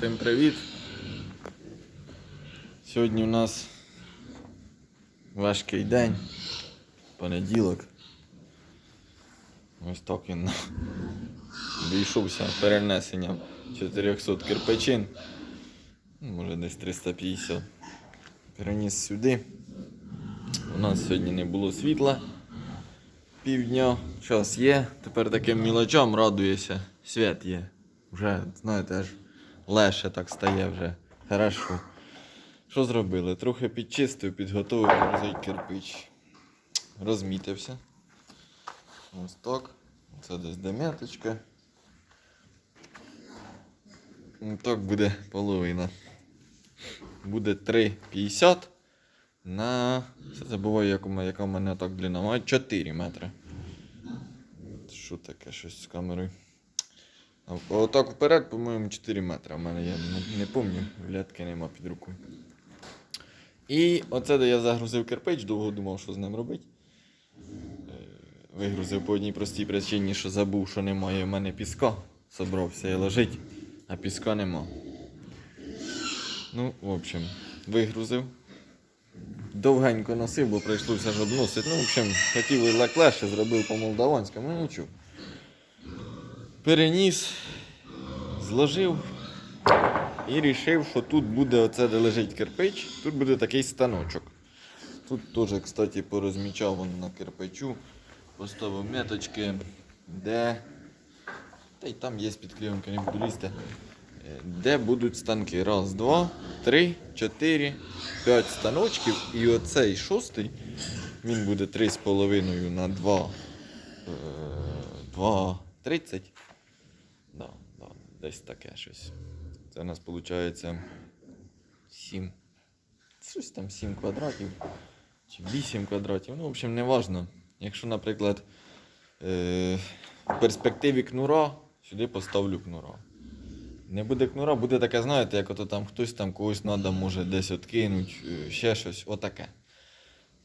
Всім привіт! Сьогодні у нас важкий день, понеділок. Ось так він нам вийшовся перенесенням 400 кирпичин. Може десь 350. Переніс сюди. У нас сьогодні не було світла півдня. Час є. Тепер таким мілочам радуєшся. Світ є. Вже, знаєте, аж легше так стає вже. Хорошо. Що зробили? Трохи підчистив, підготовив розить кирпич. Розмітився. Ось так. Це десь деметочка. Ну, Так буде половина. Буде 3,50 на. Це забуваю, яка, у мене так длина. Має 4 метри. Що таке щось з камерою? Отак вперед, по-моєму, 4 метри. У мене я не, пам'ятаю, глядки нема під рукою. І оце, де я загрузив кирпич, довго думав, що з ним робити. Е, Вигрузив по одній простій причині, що забув, що немає в мене піска. Собрався і лежить, а піска нема. Ну, в общем, вигрузив. Довгенько носив, бо прийшлося ж обносити. Ну, в общем, хотів і легше, зробив по-молдаванському, ну нічого. Переніс, зложив і рішив, що тут буде оце, де лежить кирпич, тут буде такий станочок. Тут теж, кстати, порозмічав вон на кирпичу, поставив меточки, де. Та й там є підклеєнка, не буду лізти. Е, Де будуть станки? Раз, два, три, чотири, п'ять станочків. І оцей шостий, він буде 3,5 на 2. 2,30. Да, да, десь таке щось. Це у нас виходить 7. Щось там 7 квадратів. Чи 8 квадратів. Ну, в общем, не важно. Якщо, наприклад, е- в перспективі кнура, сюди поставлю кнура. Не буде кнура, буде таке, знаєте, як ото там хтось там когось треба, може десь откинуть, е, ще щось, отаке.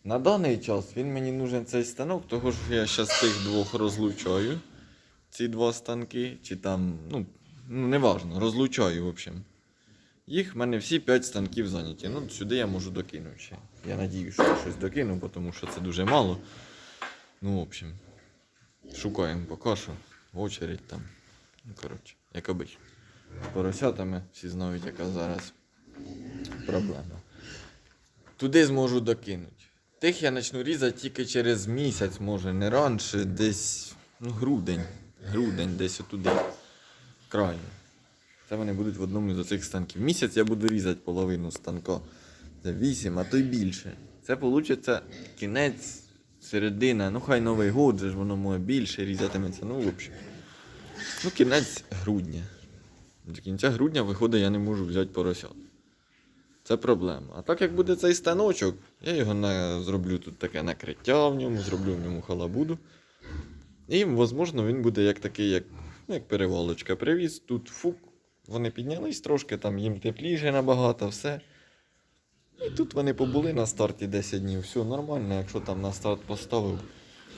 На даний час він мені нужен цей станок, того що я зараз тих двох розлучаю. Ці два станки, чи там, ну, ну неважно, розлучаю, в общем. Їх в мене всі 5 станків зайняті. Ну, сюди я можу докинути ще. Я надію, що я щось докину, тому що це дуже мало. Ну, в общем, шукаємо поки що. Очередь там. Ну, коротше, як обично. З поросятами всі знають, яка зараз проблема. Туди зможу докинути. Тих я почну різати тільки через місяць, може, не раніше, десь ну, грудень. Грудень, десь отуди. Крайно. Це вони будуть в одному з цих станків. Місяць я буду різати половину станка. Це 8, а то й більше. Це вийде кінець, середина, ну хай Новий год, же ж воно може більше різатиметься. Ну, в общем. Ну, кінець грудня. До кінця грудня, виходить, я не можу взяти поросят. Це проблема. А так як буде цей станочок, я його на... зроблю тут таке накриття в ньому, зроблю в ньому халабуду. І, можливо, він буде як такий, як, ну, як перевалочка. Привіз, тут фук. Вони піднялись трошки, там їм тепліше набагато, все. І тут вони побули на старті 10 днів. Все нормально, якщо там на старт поставив.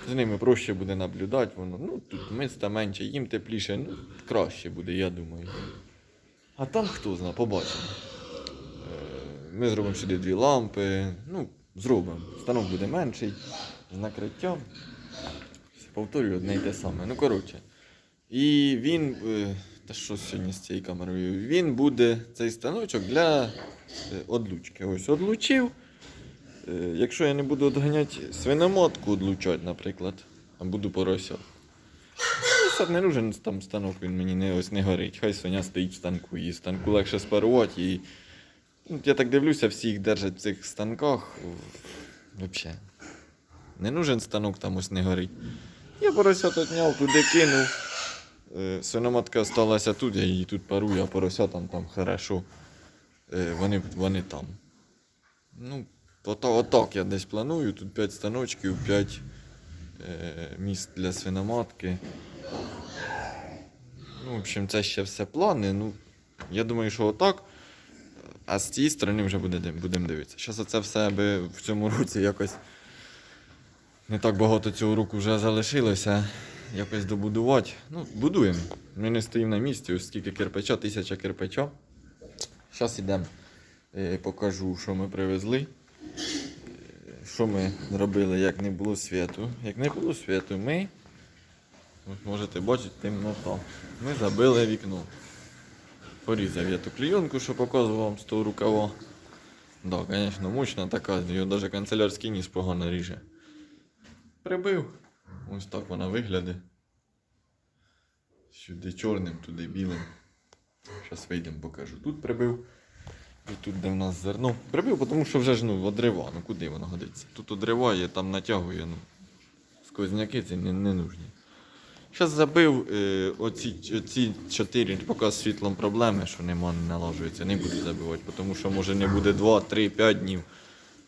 З ними проще буде наблюдати, воно. Ну, тут миста менше, їм тепліше, ну, краще буде, я думаю. А там хто знає, побачимо. Е, Ми зробимо сюди дві лампи. Ну, зробимо. Станок буде менший, з накриттям. Повторюю одне й те саме. Ну, коротше. І він. е, Та що сьогодні з цією камерою? Він буде цей станочок для е, одлучки. Ось одлучив. Е, Якщо я не буду отганяти свиноматку одлучати, наприклад, а буду порося. Сад не нужен там станок, він мені не, ось не горить. Хай свиня стоїть в станку, і станку легше спарувати. І... Ну, я так дивлюся, всі їх держать в цих станках. Взагалі. Не нужен станок, там ось не горить. Я поросят отняв, туди кинув. Е, Свиноматка залишилася тут, я її тут парую, а поросятам там хорошо. Е, Вони, вони там. Ну, отак я десь планую. Тут 5 станочків, 5 е, місць для свиноматки. Ну, в общем, це ще все плани. Ну, я думаю, що отак. А з цієї сторони вже буде, будемо дивитися. Зараз оце все аби в цьому році якось не так багато цього року вже залишилося. Якось добудувати. Ну, будуємо. Ми не стоїмо на місці, скільки кирпича, тисяча кирпича. Зараз йдемо, покажу, що ми привезли. Е, Що ми робили, як не було світу. Як не було світу, ми, можете бачити, темнота. Ми забили вікно. Порізав я ту клейонку, що показував вам з того рукава. Да, звісно, мощна така, його навіть канцелярський ніс погано ріже. Прибив. Ось так вона виглядає. Сюди чорним, туди білим. Зараз вийдемо, покажу. Тут прибив. І тут, де в нас зерно. Прибив, тому що вже ж ну, одрива. Ну куди воно годиться? Тут одриває, там натягує. Ну, сквозняки ці не, не нужні. Зараз забив е, оці, оці 4, поки з світлом проблеми, що нема, не налажується, не буду забивати, тому що може не буде 2, 3, 5 днів.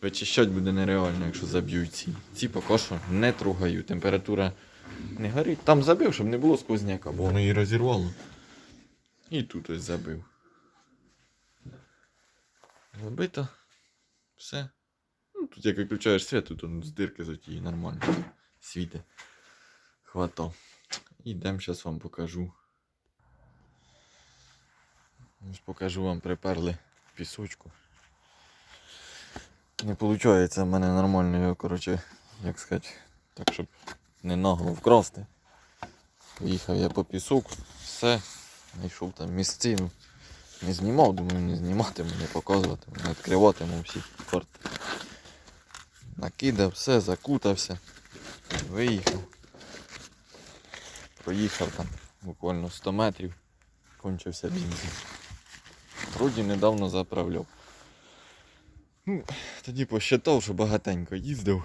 Вичищати буде нереально, якщо заб'ють ці. Ці поки що не трогаю. Температура не горить. Там забив, щоб не було сквозняка, бо воно її розірвало. І тут ось забив. Забито. Все. Ну, тут як виключаєш світ, тут он з дирки затії нормально. Світи. Хвато. Ідемо, зараз вам покажу. Ось покажу вам, приперли пісочку. Не виходить в мене нормально його, коротше, як сказати, так, щоб не нагло вкрасти. Поїхав я по пісок, все, знайшов там місцину. Не знімав, думаю, не зніматиму, не показуватиму, не відкриватиму всі карти. Накидав все, закутався, виїхав. Проїхав там буквально 100 метрів, кончився бензин. Вроді недавно заправляв. Ну, тоді посчитав, що багатенько їздив.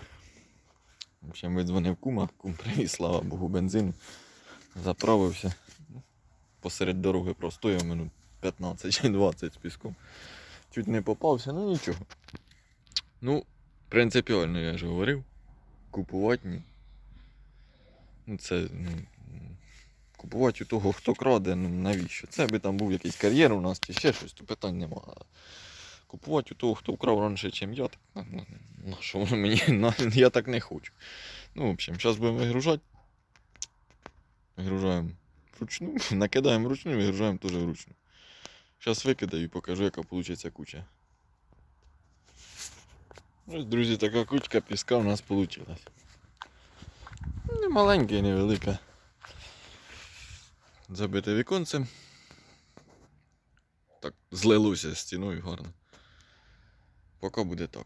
В общем, видзвонив кума, кум привіз, слава Богу, бензин. Заправився. Посеред дороги простояв минут 15 чи 20 з піском. Чуть не попався, ну нічого. Ну, принципіально я ж говорив. Купувати ні. Ну це. Ну, купувати у того, хто краде, ну навіщо? Це би там був якийсь кар'єр у нас чи ще щось, то питань немає. Купувати у того, хто вкрав раніше, ніж я, так на, на, на що воно мені на, я так не хочу. Ну, в общем, зараз будемо вигружати. Вигружаємо вручну, накидаємо вручну, вигружаємо теж вручну. Зараз викидаю і покажу, яка вийде куча. Ось, друзі, така кучка піска у нас вийшла. Не маленька і невелика. Забите віконцем. Так, злилося з стіною гарно. Поки буде так.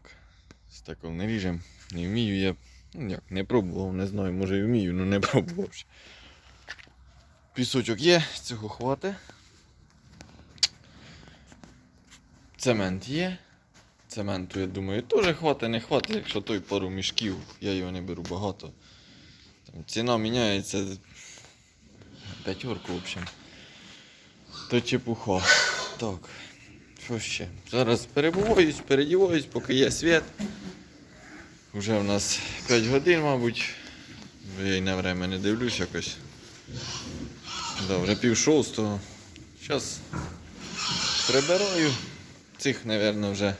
Стекол не ріжем. Не вмію я. Ну як, не пробував, не знаю, може і вмію, але не пробував. Пісочок є, цього хватить. Цемент є. Цементу, я думаю, теж хватить, не хватить, якщо той пару мішків, я його не беру багато. Там ціна міняється. П'ятерку, в общем. То чепуха. Так. Що ще? Зараз перебуваюсь, передіваюсь, поки є світ. Уже в нас 5 годин, мабуть. Я й на время не дивлюсь якось. Да, пів шостого. Зараз прибираю. Цих, мабуть, вже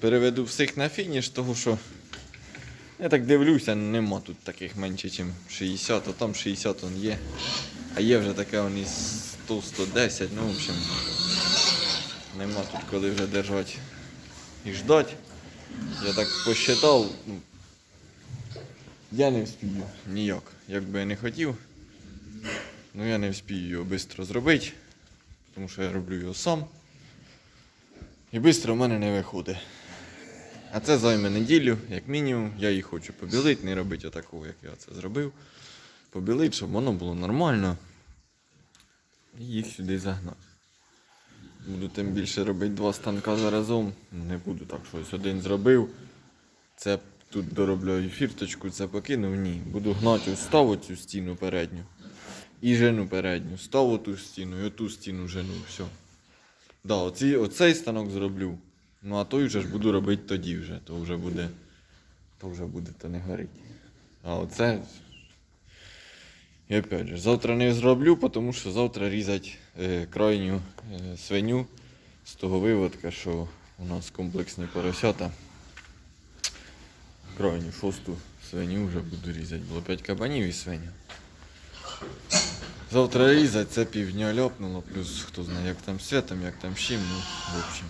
переведу всіх на фініш, тому що я так дивлюся, нема тут таких менше, ніж 60, а там 60 он є. А є вже таке он 100-110, ну в общем. Нема тут коли вже держати і ждать. Я так посчитав. ну, Я не вспію ніяк. Як би я не хотів. Ну я не вспію його швидко зробити. Тому що я роблю його сам. І швидко в мене не виходить. А це займе неділю, як мінімум. Я її хочу побілити, не робити отакого, як я це зробив. Побілити, щоб воно було нормально. І їх сюди загнати. Буду тим більше робити два станка заразом. Не буду так щось один зробив. Це тут доробляю фірточку, це покинув. Ні. Буду гнати ставу цю стіну передню. І жену передню. Ставу ту стіну і оту стіну жену. Все. Да, оці, оцей станок зроблю. Ну а той вже ж буду робити тоді вже. То вже буде. То вже буде, то не горить. А оце. І опять же, завтра не зроблю, тому що завтра різати е, крайню е, свиню з того виводка, що у нас комплексні поросята. Крайню шосту свиню вже буду різати. Було 5 кабанів і свиню. Завтра різать, це півдня ляпнуло, плюс хто знає, як там святом, як там чим, ну, в общем.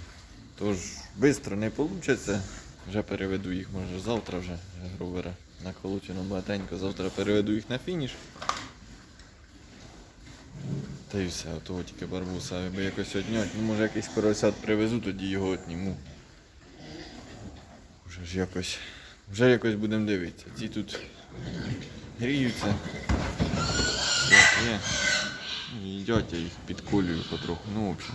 Тож, швидко не вийде. Вже переведу їх, може завтра вже гровера наколочено багатенько, завтра переведу їх на фініш. Та й все, того тільки барбуса, аби якось однять. Ну може якийсь поросят привезу, тоді його отніму. Вже ж якось. Вже якось будемо дивитися. Ці тут гріються. Як є. Їдять, я їх підколюю потроху. Ну, в общем.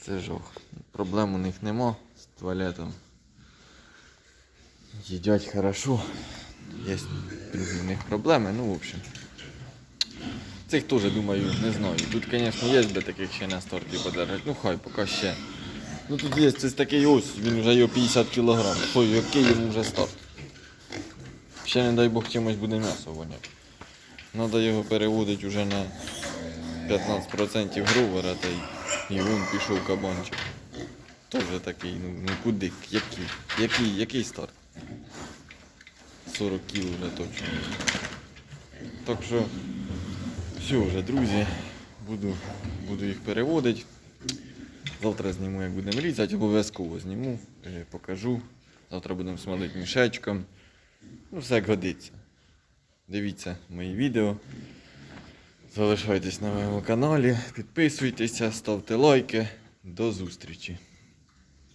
Це жох. Проблем у них нема з туалетом. Їдять хорошо. Є в них проблеми, ну в общем. Цих теж думаю, не знаю. Тут, звісно, є би таких ще на старті подарити. Ну хай, поки ще. Ну тут є це такий ось, він вже його 50 кг. Ой, який йому вже старт. Ще не дай Бог чимось буде м'ясо воняти. Треба його переводити вже на 15% грувера та й і вон пішов кабанчик. Тоже такий, ну, ну куди, який, який, який старт? 40 кіл вже точно. Так що, все вже, друзі, буду, буду їх переводити. Завтра зніму, як будемо різати, обов'язково зніму, е, покажу. Завтра будемо смалити мішечком. Ну, все як годиться. Дивіться мої відео. Залишайтесь на моєму каналі, підписуйтеся, ставте лайки. До зустрічі!